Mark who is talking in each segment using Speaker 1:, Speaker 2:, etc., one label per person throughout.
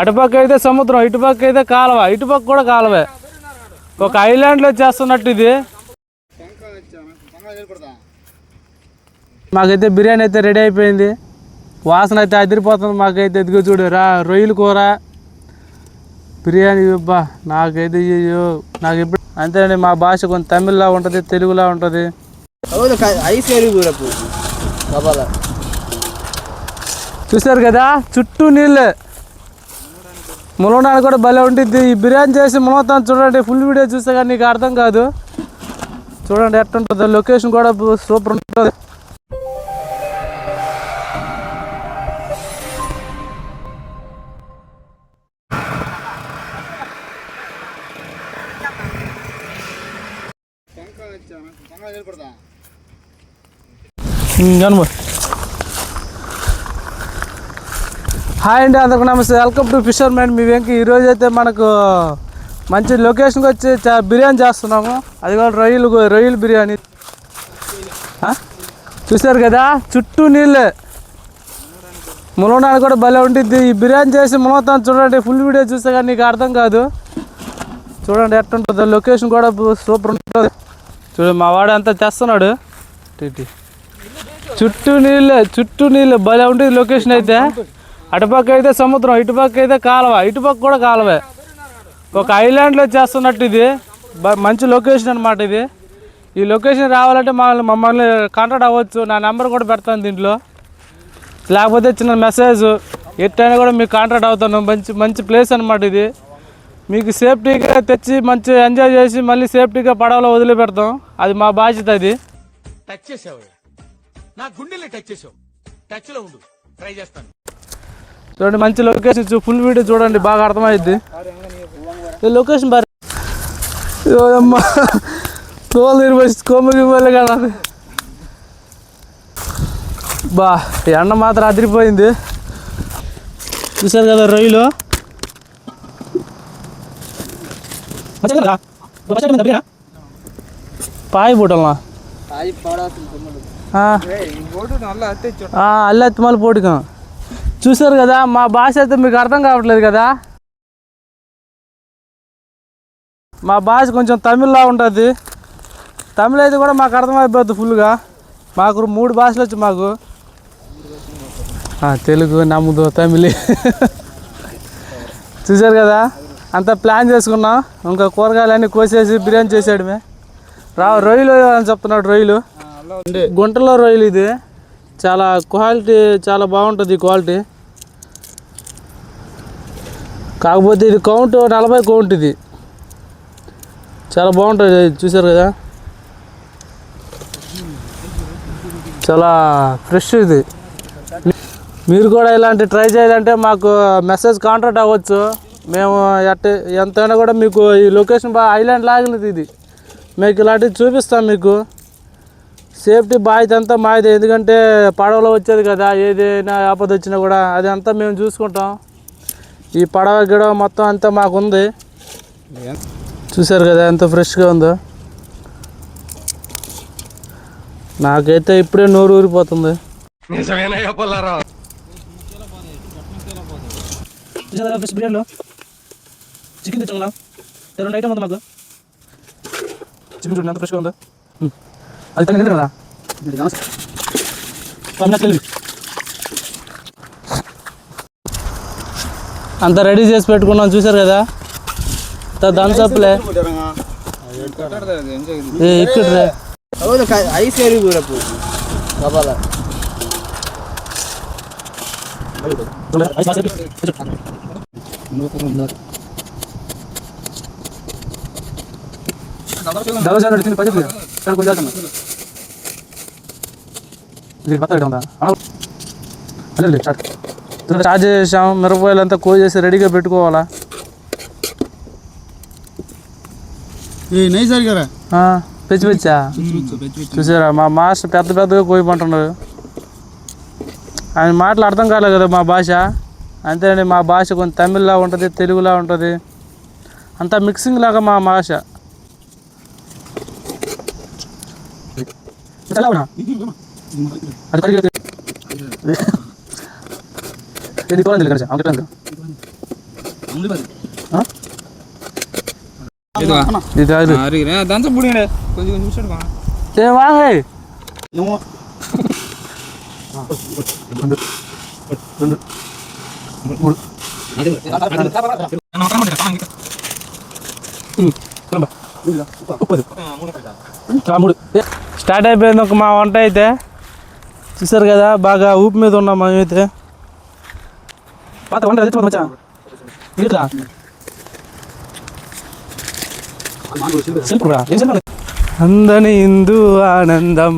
Speaker 1: అటుపక్క అయితే సముద్రం ఇటుపక్క అయితే కాలువ ఇటుపక్క కూడా కాలువే. ఒక ఐలాండ్లో చేస్తున్నట్టు ఇది. మాకైతే బిర్యానీ అయితే రెడీ అయిపోయింది. వాసన అయితే అదిరిపోతుంది మాకైతే. ఎదుగు చూడు రా రొయ్యల కూర. బిర్యానీ అబ్బా నాకైతే అయ్యో నాకు ఎప్పుడు అంతేనండి మా భాష కొంచెం తమిళ్ళా ఉంటుంది తెలుగులా ఉంటుంది. చూసారు కదా చుట్టూ నీళ్ళే. ములవడానికి కూడా భలే ఉంటుంది ఈ బిర్యానీ చేసి ములవుతాను చూడండి ఫుల్ వీడియో చూస్తే కానీ నీకు అర్థం కాదు. చూడండి ఎట్లా ఉంటుందో లొకేషన్ కూడా సూపర్ ఉంటుంది. కనుమ హాయ్ అండి అందరికి నమస్తే. వెల్కమ్ టు ఫిషర్ మ్యాన్ మీ వెంకి ఈరోజు అయితే మనకు మంచి లొకేషన్కి వచ్చి చా- బిర్యానీ చేస్తున్నాము. అది కూడా రొయ్యలు రొయ్యలు బిర్యానీ. చూశారు కదా? చుట్టూ నీళ్ళే. ములవడానికి కూడా భలే ఉంటుంది ఈ బిర్యానీ చేసి ములవుతాను చూడండి. ఫుల్ వీడియో చూస్తే కానీ నీకు అర్థం కాదు. చూడండి ఎట్టుంటుందో. ఉంటుందో లొకేషన్ కూడా సూపర్ ఉంటుంది. చూడు మా వాడు అంతా తెస్తున్నాడు చుట్టూ నీళ్ళే చుట్టూ నీళ్ళు. భలే ఉంటుంది లొకేషన్ అయితే. అటుపక్క అయితే సముద్రం ఇటుపక్క అయితే కాలువ ఇటుపక్క కూడా కాలువే. ఒక ఐలాండ్లో చేస్తున్నట్టు ఇది. బ- మంచి లొకేషన్ అనమాట ఇది. ఈ లొకేషన్ రావాలంటే మమ్మల్ని మమ్మల్ని కాంటాక్ట్ అవ్వచ్చు. నా నెంబర్ కూడా పెడతాను దీంట్లో. లేకపోతే చిన్న మెసేజ్. ఎట్టైనా కూడా మీకు కాంటాక్ట్ అవుతాను. మంచి మంచి ప్లేస్ అనమాట ఇది. మీకు సేఫ్టీగా తెచ్చి మంచి ఎంజాయ్ చేసి మళ్ళీ సేఫ్టీగా పడవలో వదిలిపెడతాం. అది మా బాధ్యత అది.
Speaker 2: టచ్ చేసావు నా గుండెల్ని టచ్ చేసావు. టచ్లో ఉండు. ట్రై చేస్తాను.
Speaker 1: చూడండి మంచి లొకేషన్ ఇచ్చు ఫుల్ వీడియో చూడండి బాగా అర్థమైద్ది. లొకేషన్ బాగా అమ్మా తోలు కదా బా ఎండ మాత్రం అదిరిపోయింది. చూసారు కదా రొయ్యలు పాయి పూటలా అల్లెత్తి మళ్ళీ చూసారు కదా మా భాష అయితే మీకు అర్థం కావట్లేదు కదా? మా భాష కొంచెం తమిళ్ళా ఉంటుంది. తమిళ అయితే కూడా మాకు అర్థమైపోద్ది ఫుల్గా. మాకు మూడు భాషలు వచ్చి మాకు. తెలుగు నమ్ముదు తమిళ. చూసారు కదా? అంతా ప్లాన్ చేసుకున్నాం. ఇంకా కూరగాయలన్నీ కోసేసి బిర్యానీ చేసాడమే రా రొయ్యలు అని చెప్తున్నాడు రొయ్యలు. గుంటలో రొయ్యలు ఇది. చాలా క్వాలిటీ చాలా బాగుంటుంది ఈ క్వాలిటీ. కాకపోతే ఇది కౌంట్ నలభై కౌంట్ ఇది. చాలా బాగుంటుంది ఇది చూసారు కదా? చాలా ఫ్రెష్ ఇది. మీరు కూడా ఇలాంటి ట్రై చేయాలంటే మాకు మెసేజ్ కాంటాక్ట్ అవ్వచ్చు. మేము ఎట్ట ఎంతైనా కూడా మీకు ఈ లొకేషన్ బాగా ఐలాండ్ లాగినది ఇది. మీకు ఇలాంటివి చూపిస్తాం మీకు. సేఫ్టీ బాధ్యత అంతా మాది ఎందుకంటే పడవలో వచ్చేది కదా ఏదైనా ఆపద వచ్చినా కూడా అదంతా మేము చూసుకుంటాం. ఈ పడవ గిడవ మొత్తం అంతా మాకు ఉంది చూసారు కదా ఎంత ఫ్రెష్గా ఉందో. నాకైతే ఇప్పుడే నోరు ఊరిపోతుంది. ఫిష్ బిర్యానీలో చికెన్ తెచ్చాం రెండు ఐటమ్ ఉంది మాకు. చికెన్ చూడండి ఎంత ఫ్రెష్గా ఉందో. అది కదా. అంత రెడీ చేసి పెట్టుకున్నాం చూసారు కదా? థమ్స్అప్లే ఇక్కడ ఐస్
Speaker 3: కూరపు పది సార్ కొంచెం అదే
Speaker 1: స్టార్ట్ ఛార్జ్ చేసాం మిరపకాయలు అంతా కోసేసి రెడీగా పెట్టుకోవాలా? పెచ్చి పెచ్చా? చూసారా మా మాస్టర్ పెద్ద పెద్దగా కోయి పంటున్నారు ఆయన మాటలు అర్థం కాలేదు కదా మా భాష. అంతేనండి మా భాష కొంచెం తమిళ్ళా ఉంటుంది తెలుగులా ఉంటుంది. అంతా మిక్సింగ్ లాగా మా భాష అది. కడిగి- ఇది కోరండి కలిసి ఇది తాగు.
Speaker 4: దాంతో పుడిగాడే కొంచెం కొంచెం చూసాడు
Speaker 1: ఏ వాంగ్ స్టార్ట్ అయిపోయింది ఒక మా వంట అయితే చూసారు కదా బాగా ఊపి మీద ఉన్నాం మేమైతే పాత వంట తెచ్చిపోతాం మచ్చా ఇట్లా సెల్ఫ్ ఏం సెల్ఫ్ అందని ఇందు ఆనందం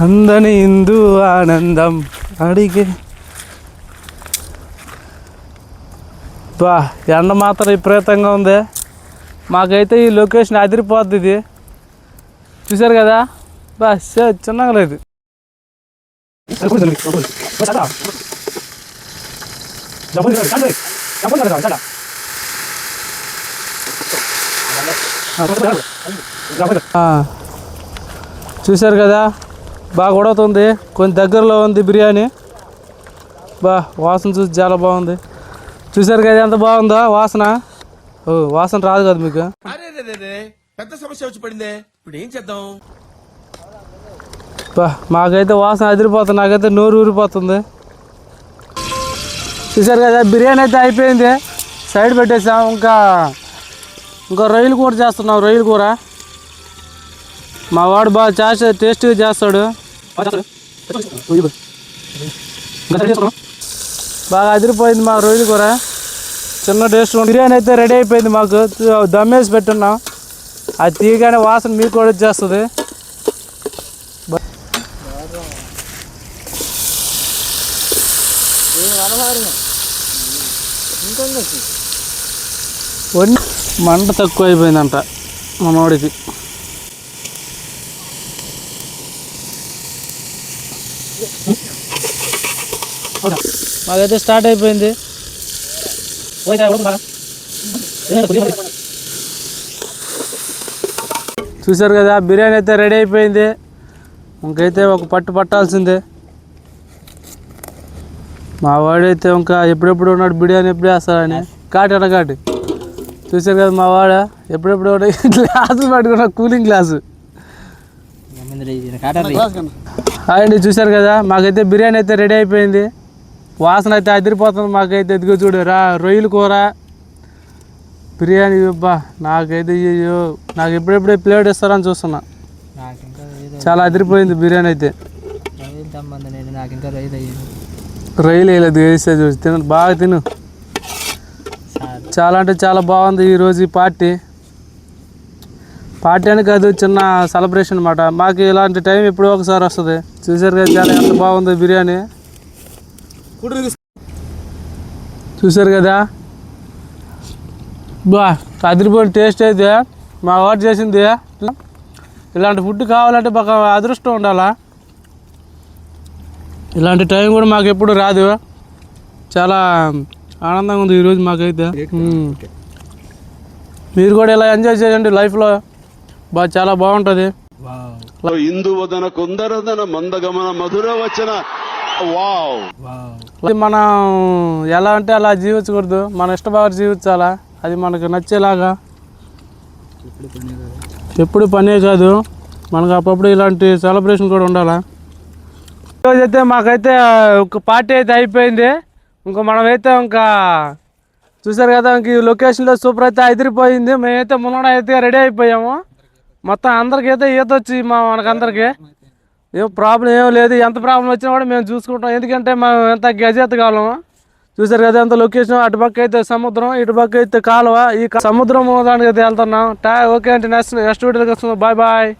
Speaker 1: అందని ఇందు ఆనందం అడిగే బా ఎండ మాత్రం విపరీతంగా ఉంది మాకైతే ఈ లొకేషన్ అదిరిపోద్ది ఇది చూసారు కదా బా చిన్నగా లేదు ఆ, చూశారు కదా? బాగా ఉడుతుంది కొంచెం దగ్గరలో ఉంది బిర్యానీ. బా వాసన చూసి చాలా బాగుంది. చూశారు కదా ఎంత బాగుందో వాసన? ఓ వాసన రాదు కదా మీకు.
Speaker 2: పెద్ద సమస్య వచ్చి పడిందే. ఇప్పుడు ఏం చేద్దాం?
Speaker 1: బా మాకైతే వాసన అదిరిపోతుంది. నాకైతే నోరు ఊరిపోతుంది. చూసారు కదా బిర్యానీ అయితే అయిపోయింది. సైడ్ పెట్టేసాం. ఇంకా ఇంకా రొయ్యలు కూర చేస్తున్నాం రొయ్యలు కూర. మా వాడు బాగా చేస్తే టేస్ట్గా చేస్తాడు. బాగా అదిరిపోయింది మా రొయ్యల కూర. చిన్న టేస్ట్ బిర్యానీ అయితే రెడీ అయిపోయింది మాకు. దమ్మేసి పెట్టున్నాం. అది తీయగానే వాసన మీకు కూడా వచ్చేస్తుంది. వన్ మంట తక్కువ అయిపోయిందంట మనోడికి. మాకైతే స్టార్ట్ అయిపోయింది. చూసారు కదా బిర్యానీ అయితే రెడీ అయిపోయింది. ఇంకైతే ఒక పట్టు పట్టాల్సిందే. మా వాడైతే ఇంకా ఎప్పుడెప్పుడు ఉన్నాడు బిర్యానీ ఎప్పుడు వేస్తాడని కాటి అన్న కాటి. చూసారు కదా మా వాడ? ఎప్పుడెప్పుడు ఉన్నాడు? గ్లాసు పట్టుకున్న కూలింగ్ గ్లాసు. అండి చూసారు కదా? మాకైతే బిర్యానీ అయితే రెడీ అయిపోయింది. వాసన అయితే అదిరిపోతుంది మాకైతే. ఎదిగో చూడు రా రొయ్యల కూర. బిర్యానీ అబ్బా నాకైతే అయ్యో నాకు ఎప్పుడెప్పుడే ప్లేట్ ఇస్తారని చూస్తున్నా. చాలా అదిరిపోయింది బిర్యానీ అయితే.
Speaker 3: నాకు ఇంకా
Speaker 1: రొయ్యలు వేయలేదు వేసే చూసి తిన బాగా తిను. చాలా. అంటే చాలా బాగుంది ఈరోజు ఈ పార్టీ. పార్టీ అని కాదు చిన్న సెలబ్రేషన్ అనమాట మాకు ఇలాంటి టైం ఎప్పుడో ఒకసారి వస్తుంది. చూసారు కదా చాలా ఎంత బాగుంది బిర్యానీ. చూసారు కదా? బా అదిరిపోయిన టేస్ట్ అయితే మా వాడు చేసింది. ఇలాంటి ఫుడ్ కావాలంటే బాగా అదృష్టం ఉండాలా? ఇలాంటి టైం కూడా మాకు ఎప్పుడు రాదు. చాలా ఆనందంగా ఉంది ఈరోజు మాకైతే. మీరు కూడా ఇలా ఎంజాయ్ చేయండి. లైఫ్లో బాగా చాలా బాగుంటుంది.
Speaker 5: ఇందువదన కుందరదన మందగమన మధుర
Speaker 1: అది మనం ఎలా అంటే అలా జీవించకూడదు. మన ఇష్టబాగా జీవించాలా? అది మనకు నచ్చేలాగా. ఎప్పుడు పనే కాదు. మనకు అప్పుడప్పుడు ఇలాంటి సెలబ్రేషన్ కూడా ఉండాలా? ఈరోజు అయితే మాకైతే ఒక పార్టీ అయితే అయిపోయింది. ఇంకా మనమైతే ఇంకా చూసారు కదా ఇంక ఈ లొకేషన్లో సూపర్ అయితే అదిరిపోయింది మేమైతే మునడ అయితే రెడీ అయిపోయాము. మొత్తం అందరికీ అయితే ఈత వచ్చి మా మనకందరికి. ఏం ప్రాబ్లం ఏం లేదు. ఎంత ప్రాబ్లం వచ్చినా కూడా మేము చూసుకుంటాం. ఎందుకంటే మేము ఎంత గజెత్త కాలము చూసారు కదా ఎంత లొకేషన్. అటు పక్క అయితే సముద్రం ఇటు పక్క అయితే కాలువ. ఈ సముద్రం దానికి అయితే వెళ్తున్నాం. టా ఓకే అంటే నెక్స్ట్ నెక్స్ట్ వీడియోకి వస్తుంది బాయ్ బాయ్.